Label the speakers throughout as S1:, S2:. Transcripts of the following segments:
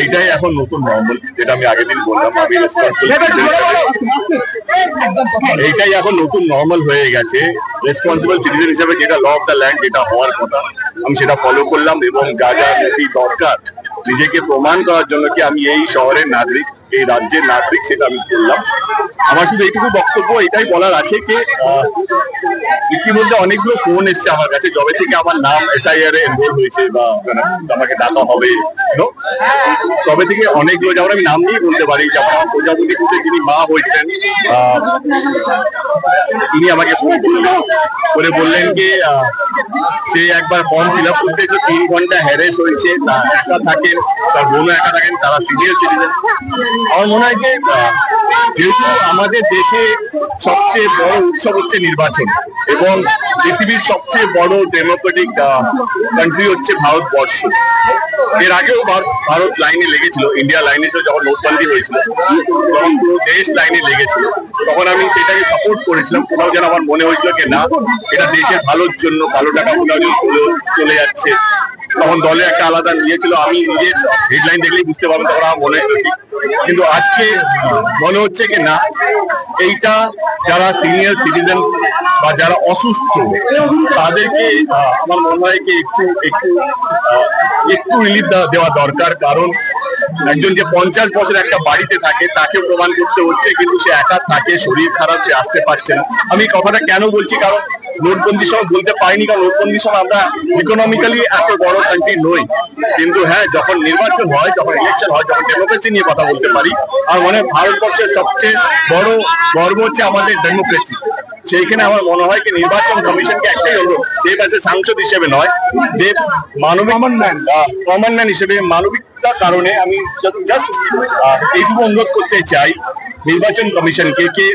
S1: এইটাই এখন নতুন নর্মাল যেটা আমি আগের দিন বললাম আমি এইটাই এখন নতুন নর্মাল হয়ে গেছে। রেসপন্সিবল সিটিজেন হিসেবে যেটা ল অফ দ্য ল্যান্ড যেটা হওয়ার কথা আমি সেটা ফলো করলাম এবং যা যা দরকার নিজেকে প্রমাণ করার জন্য কি আমি এই শহরের নাগরিক? এই রাজ্যের নাগরিক সেটা আমি করলাম আমার শুধু এইটুকু বক্তব্য এটাই বলার আছে যে ইতিমধ্যে অনেকগুলো ফোন এসছে আমার কাছে, যবে থেকে আমার নাম এসআইআর এ এনরোল হয়েছে বা আমাকে ডাকা হবে তবে থেকে অনেকগুলো, যেমন আমি নাম নিয়ে বলতে পারি, যেমন আমার প্রজাপতি পুজো যিনি মা হয়েছেন তিনি আমাকে ফোন করলেন। করে বললেন যে সে একবার ফর্ম ফিল আপ করতে এসে তিন ঘণ্টা হ্যারেস হয়েছে, তা একা থাকেন, তার বোনও একা থাকেন, তারা সিনিয়র সিটিজেন যেহেতু আমাদের দেশে সবচেয়ে বড় উৎসব হচ্ছে নির্বাচন এবং পৃথিবীর সবচেয়ে বড় ডেমোক্রেটিক কান্ট্রি হচ্ছে ভারতবর্ষ। এর আগেও ভারত লাইনে লেগেছিল ইন্ডিয়া লাইনে ছিল যখন নোটবন্দি হয়েছিল, তখন পুরো দেশ লাইনে লেগেছিল। তখন আমি সেটাকে সাপোর্ট করেছিলাম, কোথাও যেন আমার মনে হয়েছিল যে না, এটা দেশের ভালোর জন্য কালো টাকা কোথাও চলে চলে যাচ্ছে। তখন দলে একটা আলাদা নিয়েছিল আমি নিজের হেডলাইন দেখলেই বুঝতে পারব তখন আমার মনে কিন্তু আজকে মনে হচ্ছে কি না, এইটা যারা সিনিয়র সিটিজেন বা যারা অসুস্থ, তাদেরকে আমার মনে হয় কি একটু একটু একটু রিলিফ দেওয়া দরকার। কারণ একজন যে পঞ্চাশ বছর একটা বাড়িতে থাকে, তাকে প্রমাণ করতে হচ্ছে, কিন্তু সে একা থাকে, শরীর খারাপ, সে আসতে পারছে না। আমি কথাটা কেন বলছি? কারণ নোটবন্দির সময় বলতে পারিনি কারণ নোটবন্দির সময় আমরা ইকোনমিক্যালি এত বড় কান্ট্রি নই। কিন্তু হ্যাঁ যখন নির্বাচন হয় যখন ইলেকশন হয় যখন ডেমোক্রেসি নিয়ে কথা বলতে পারি আর মনে হয় ভারতবর্ষের সবচেয়ে বড় গর্ব হচ্ছে আমাদের ডেমোক্রেসি সেইখানে আমার মনে হয় কি নির্বাচন কমিশনকে একটাই অনুরোধ দেব আছে সাংসদ হিসেবে নয় দেব মানবিক কমন ম্যান কমন ম্যান হিসেবে মানবিকতার কারণে আমি জাস্ট এইটুকু অনুরোধ করতে চাই নির্বাচন কমিশনকে কে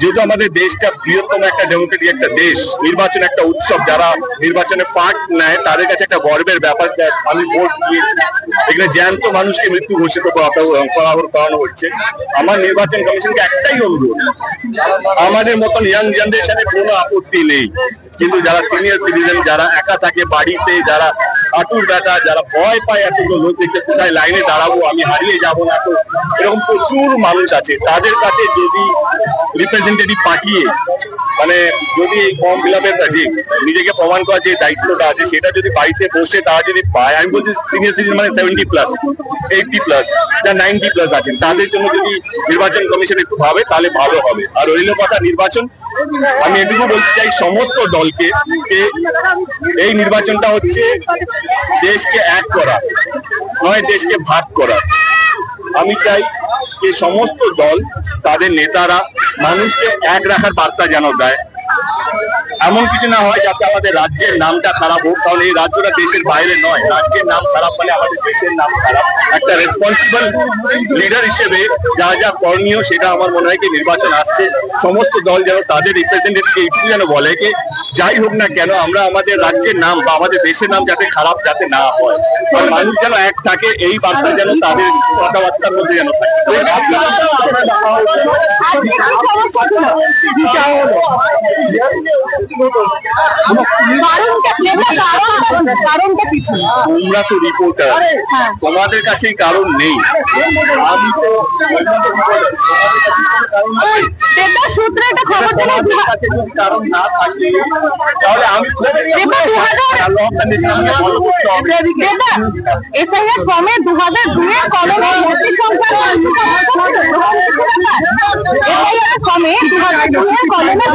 S1: যেহেতু আমাদের দেশটা বৃহত্তম একটা ডেমোক্রেটিক একটা দেশ, নির্বাচন একটা উৎসব, যারা নির্বাচনে পার্ট নেয়, তাদের কাছে একটা গর্বের ব্যাপার আমি ভোট দিয়েছি। এখানে জ্যান্ত মানুষকে মৃত্যু ঘোষিত করা- করা- করানো হচ্ছে। আমার নির্বাচন কমিশনকে একটাই অনুরোধ, আমাদের মতন ইয়াং জেনারেশনে কোনো আপত্তি নেই। কিন্তু যারা সিনিয়র সিটিজেন যারা একা থাকে বাড়িতে, যারা হাঁটুর ব্যথা যারা ভয় পায় এতগুলো লোক দেখতে, কোথায় লাইনে দাঁড়াবো, আমি হারিয়ে যাব না তো? এরকম প্রচুর মানুষ আছে। তাদের কাছে যদি রিপ্রেজেন্টেটিভ পাঠিয়ে মানে যদি এই ফর্ম ফিল আপের যে নিজেকে প্রমাণ করার যে দায়িত্বটা আছে, সেটা যদি বাড়িতে বসে তারা যদি পায়, আমি বলছি সিনিয়র সিটিজেন মানে সেভেন্টি প্লাস এইটটি প্লাস যা নাইনটি প্লাস আছেন, তাদের জন্য যদি নির্বাচন কমিশন একটু ভাবে, তাহলে ভালো হবে। আর রইল কথা, নির্বাচন, আমি এটুকু বলতে চাই, সমস্ত দলকে যে এই নির্বাচনটা হচ্ছে দেশকে এক করা, নয় দেশকে ভাগ করা। আমি চাই যে সমস্ত দল, তাদের নেতারা মানুষকে এক রাখার বার্তা যেন দেয়। এমন কিছু না হয় যাতে আমাদের রাজ্যের নামটা খারাপ হোক, কারণ এই রাজ্যটা দেশের বাইরে নয়। রাজ্যের নাম খারাপ মানে আমাদের দেশের নাম খারাপ। একটা রেসপন্সিবল লিডার হিসেবে যা যা করণীয়, সেটা আমার মনে হয় কি নির্বাচন আসছে। সমস্ত দল যেন তাদের রিপ্রেজেন্টেটিভকে এইটুকু যেন বলে কি যাই হোক না কেন আমরা আমাদের রাজ্যের নাম বা আমাদের দেশের নাম যাতে খারাপ যাতে না হয়। মানুষ যেন এক থাকে এই বার্তা যেন তাদের কথাবার্তার মধ্যে যেন তোমরা তো রিপোর্টার। তোমাদের কাছে কারণ নেই। আমি তো
S2: সূত্রে একটা খবর
S1: কারণ না থাকে তাহলে আমি
S2: পেপার দু হাজার এসআইআর ফর্মে দু হাজার দুইয়ের কলমে ভর্তি সংখ্যা এসআইআর ফর্মে দু হাজার দুইয়ের কলমে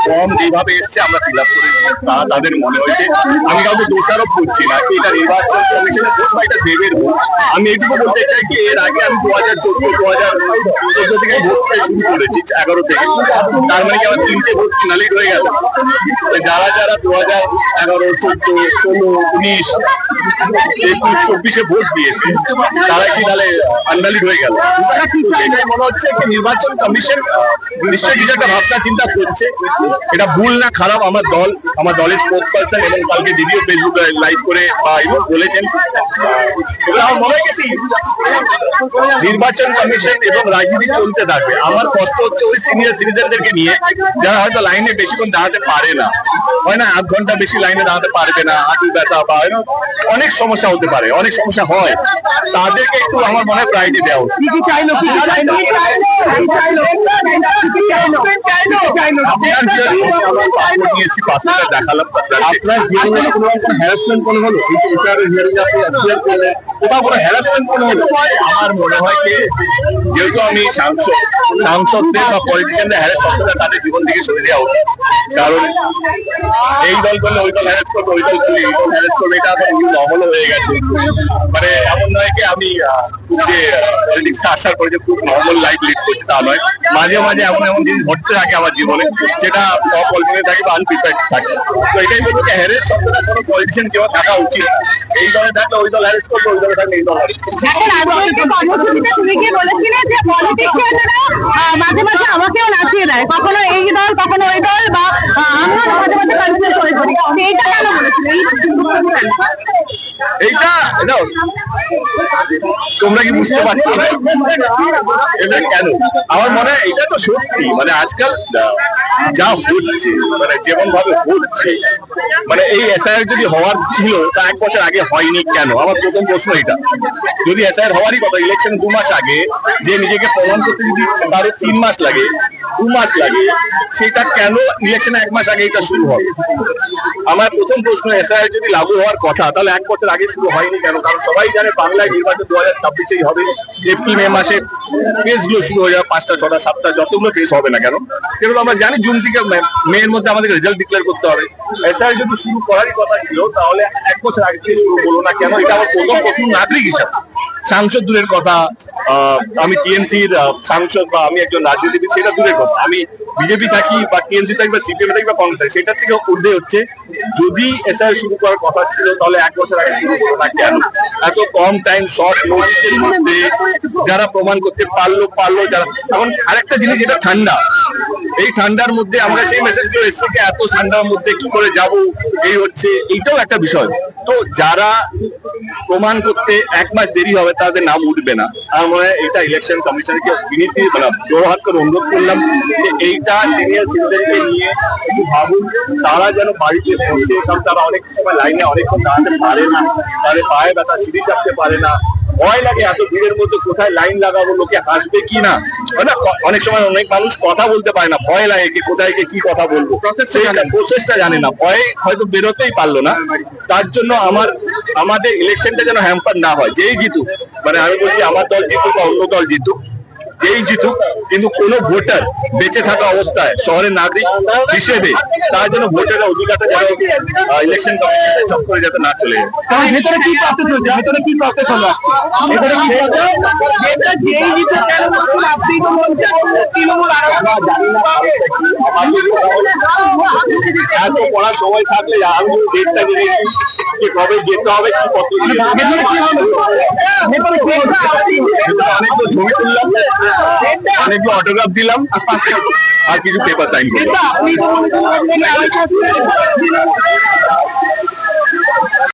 S1: ফর্ম যেভাবে এসছে আমরা ফিল আপ করেছি তা তাদের মনে হয়েছে আমি কাউকে দোষারোপ করছি না এটা নির্বাচন কমিশনের ভোট বা এটা দেবের ভোট আমি এইটুকু বলতে চাই কি এর আগে আমি দু হাজার চোদ্দ দু হাজার চোদ্দ থেকে ভোট শুরু করেছি এগারো থেকে। তার মানে কি আমার তিনটে ভোট নালিট হয়ে গেল? যারা যারা দু হাজার এগারো, চোদ্দ, ষোলো, উনিশ, একুশ, চব্বিশে ভোট দিয়েছে, তারা কি তাহলে আন্ডালিট হয়ে গেল? এটাই মনে হচ্ছে কি নির্বাচন কমিশন নিশ্চয়ই কিছু একটা ভাবনা চিন্তা করছে। এটা ভুল না, খারাপ। আমার দল, আমার দলের স্পোর্টস পার্সন এবং কালকে দিদিও ফেসবুকে লাইভ করে বা এগুলো বলেছেন। এবার আমার মনে গেছি নির্বাচন কমিশন এবং রাজনীতি চলতে থাকবে। আমার কষ্ট হচ্ছে ওই সিনিয়র সিটিজেনদেরকে নিয়ে, যারা হয়তো লাইনে বেশিক্ষণ দাঁড়াতে পারে না। হয় না আধ ঘণ্টা বেশি লাইনে দাঁড়াতে পারবে না হাঁটু ব্যথা বা অনেক সমস্যা হতে পারে অনেক সমস্যা হয়। তাদেরকে একটু আমার মনে হয় প্রায়োরিটি দেওয়া উচিত।
S2: কি চাইলো কি চাইলো? কি চাইলো? কি চাইলো?
S1: আপনার হিয়ারিং কোনো হ্যারাসমেন্ট কোনো হলো? হিয়ারিং আপনি কোথাও কোনো হ্যারাসমেন্ট কোনো হলো আমার মনে হয় যে যেহেতু আমি সাংসদ, সাংসদদের বা পলিটিশিয়ানদের হ্যারাস করতে তাদের জীবন থেকে সরে দেওয়া উচিত। কারণ এই দল করলে ওই দল হ্যারাস করবে, ওই দল করলে এই দল হ্যারাস করবে, এটা এখন নর্মাল হয়ে গেছে। মানে এমন নয় কি, আমি যে পলিটিক্স আসার পরে যে খুব নর্মাল লাইফ লিড করছি তা নয়। মাঝে মাঝে এমন এমন জিনিস ঘটতে থাকে আমার জীবনে, যেটা অকল্পনীয় থাকে বা আনপ্রিপেয়ার্ড থাকে। তো এটাই বলব যে হ্যারেস শব্দটা কোনো পলিটিশিয়ান কেউ থাকা উচিত এই দলে থাকলে ওই দল হ্যারেস করবে, ওই দলে
S2: মাঝে মাঝে আমাকেও নাচিয়ে দেয়। কখনো এই দল, কখনো ওই দল, বা আমরা মাঝে মাঝে কনফিউজ হয়ে কেন বলেছিলে?
S1: তোমরা কি বুঝতে পারছ? এটা কেন? আমার মনে হয় এটা তো সত্যি। মানে আজকাল যা- হচ্ছে মানে যেমন ভাবে হচ্ছে মানে এই এসআইআর যদি হওয়ার ছিল, তা এক বছর আগে হয়নি কেন? আমার প্রথম প্রশ্ন এটা। যদি এসআইআর হওয়ারই কথা ইলেকশন দু মাস আগে, যে নিজেকে প্রমাণ করতে যদি তিন মাস লাগে দু মাস লাগে। সেটা কেন ইলেকশন এক মাস আগে এটা শুরু হবে? আমার প্রথম প্রশ্ন এসআইআর যদি লাগু হওয়ার কথা, তাহলে এক বছর আগে শুরু হয়নি কেন? কারণ সবাই জানে বাংলায় নির্বাচন দু হাজার ছাব্বিশেই হবে। এপ্রিল, মে মাসে ফেজগুলো শুরু হয়ে যাবে, পাঁচটা, ছটা, সাতটা, যতগুলো ফেজ হবে না কেন? কিন্তু আমরা জানি জুন থেকে মে- এর মধ্যে আমাদের রেজাল্ট ডিক্লেয়ার করতে হবে। এসআইআর যদি শুরু করারই কথা ছিল, তাহলে এক বছর আগে থেকে শুরু করল না কেন? এটা আমার প্রথম প্রশ্ন নাগরিক হিসাবে। সাংসদ দূরের কথা আমি টিএমসির সাংসদ বা আমি একজন রাজনীতিবিদ, সেটা দূরের কথা। আমি বিজেপি থাকি বা টিএমসি থাকি বা সিপিএম থাকি বা কংগ্রেস থাকি, সেটার থেকে ঊর্ধ্বে হচ্ছে। যদি এসআই শুরু করার কথা ছিল, তাহলে এক বছর আগে শুরু করো না কেন? এত কম টাইম শর্ট নোটিসের মধ্যে যারা প্রমাণ করতে পারল পারল যারা এখন আরেকটা জিনিস যেটা ঠান্ডা এই ঠান্ডার মধ্যে আমরা সেই মেসেজগুলো এসেছি যে এত ঠান্ডার মধ্যে কি করে যাব, এই হচ্ছে, এইটাও একটা বিষয়। তো যারা প্রমাণ করতে এক মাস দেরি হবে, তাদের নাম উঠবে না। আমার মনে হয় এটা ইলেকশন কমিশনকে বিনীতি মানে জোরহাত করে অনুরোধ করলাম যে এইটা সিনিয়র সিটিজেনকে নিয়ে একটু ভাবুন, তারা যেন বাড়িতে বসে, কারণ তারা অনেক সময় লাইনে অনেকক্ষণ দাঁড়াতে পারে না, তাদের পায়ে ব্যথা, সিঁড়ি চাপতে পারে না। ভয় লাগে এত ভিড়ের মধ্যে কোথায় লাইন লাগাবো লোকে হাসবে কি না? হয় না অনেক সময় অনেক মানুষ কথা বলতে পারে না ভয় লাগে কি কোথায় গিয়ে কি কথা বলব। প্রসেসটা জানে না। ভয় হয়তো বেরোতেই পারল না। তার জন্য আমার আমাদের ইলেকশনটা যেন হ্যাম্পার না হয় যেই জিতুক। মানে আমি বলছি আমার দল জিতুক বা অন্য দল জিতুক যেই জিতুক কিন্তু কোন ভোটার বেঁচে থাকা অবস্থায় শহরের নাগরিক হিসেবে তার জন্য ভোটারের অধিকারটা যেন ইলেকশন কমিশনের চক্করে যাতে না চলে যায়।
S3: ভেতরে কি প্রসেস হচ্ছে? ভেতরে কি প্রসেস হলো? ভেতরে কি
S2: যেই দিতে কেন আপনি তো বলছেন তৃণমূল আরও
S1: এত পড়ার সময় থাকলে আমি ডেটটা জেনেছি যে কবে যেতে হবে কি কত
S3: ভেতরে কি হলো ভেতরে কি হচ্ছে
S1: অনেকগুলো ছবি তুললাম অনেকগুলো অটোগ্রাফ দিলাম আর কিছু পেপার সাইন করলাম।